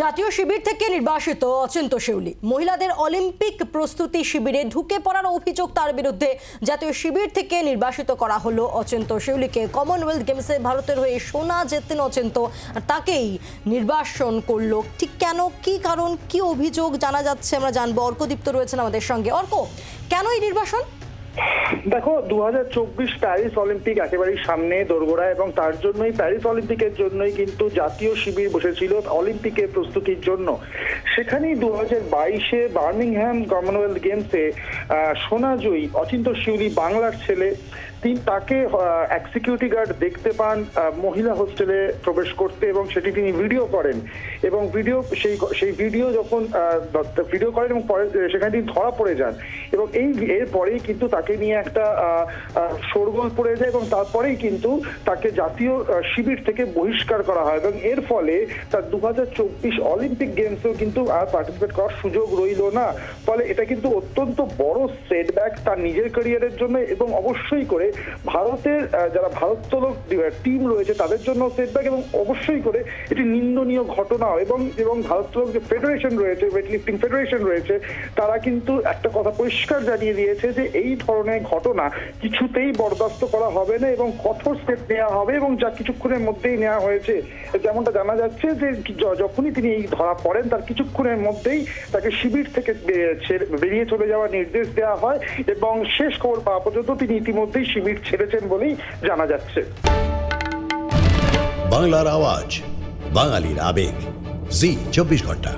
জাতীয় শিবির থেকে নির্বাসিত অচিন্ত শেউলি। মহিলাদের অলিম্পিক প্রস্তুতি শিবিরে ঢুকে পড়ার অভিযোগ তার বিরুদ্ধে। জাতীয় শিবির থেকে নির্বাসিত করা হলো অচিন্ত শেউলিকে। কমনওয়েলথ গেমসে ভারতের হয়ে সোনা জেতেন অচিন্ত। তাকেই নির্বাসন করল। ঠিক কেন? কি কারণ? কি অভিযোগ? জানা যাচ্ছে, আমরা জানব। অর্কদীপ্ত রয়েছেন আমাদের সঙ্গে। অর্ক কেন এই নির্বাসন? দেখো দু হাজার চব্বিশ প্যারিস অলিম্পিক একেবারেই সামনে দোরগোড়া এবং তার জন্যই প্যারিস অলিম্পিকের জন্যই কিন্তু জাতীয় শিবির বসেছিল অলিম্পিকের প্রস্তুতির জন্য। সেখানেই দু হাজার বাইশে বার্মিংহ্যাম কমনওয়েলথ গেমসে সোনাজয়ী অচিন্ত শিউলি বাংলার ছেলে তিনি তাকে এক সিকিউরিটি গার্ড দেখতে পান মহিলা হোস্টেলে প্রবেশ করতে এবং সেটি তিনি ভিডিও করেন। এবং ভিডিও সেই সেই ভিডিও যখন ভিডিও করেন এবং পরে সেখানে তিনি ধরা পড়ে যান। এবং এই এরপরেই কিন্তু তাকে নিয়ে একটা শোরগোল পড়ে যায় এবং তারপরেই কিন্তু তাকে জাতীয় শিবির থেকে বহিষ্কার করা হয়। এবং এর ফলে তার দু হাজার চব্বিশ অলিম্পিক গেমসেও কিন্তু আর পার্টিসিপেট করার সুযোগ রইল না। ফলে এটা কিন্তু অত্যন্ত বড় সেটব্যাক তার নিজের ক্যারিয়ারের জন্য এবং অবশ্যই করে ভারতের যারা ভারোত্তোলক টিম রয়েছে, তাদের জন্য সেটব্যাক এবং অবশ্যই করে এটি নিন্দনীয় ঘটনা এবং এবং ভারোত্তোলক যে ফেডারেশন রয়েছে ওয়েট লিফটিং ফেডারেশন রয়েছে, তারা কিন্তু একটা কথা পরিষ্কার জানিয়ে দিয়েছে যে এই ধরনের ঘটনা কিছুতেই বরদাস্ত করা হবে না এবং কঠোর স্টেপ নেওয়া হবে এবং যা কিছুক্ষণের মধ্যেই নেওয়া হয়েছে। যেমনটা জানা যাচ্ছে যে যখনই তিনি এই ধরা পড়েন, তার কিছুক্ষণের মধ্যেই তাকে শিবির থেকে বেরিয়ে চলে যাওয়ার নির্দেশ দেওয়া হয় এবং শেষ খবর পাওয়া পর্যন্ত তিনি ইতিমধ্যেই শিবির ছেড়েছেন বলেই জানা যাচ্ছে। বাংলার আওয়াজ বাঙালির আবেগ। জি চব্বিশ ঘণ্টা।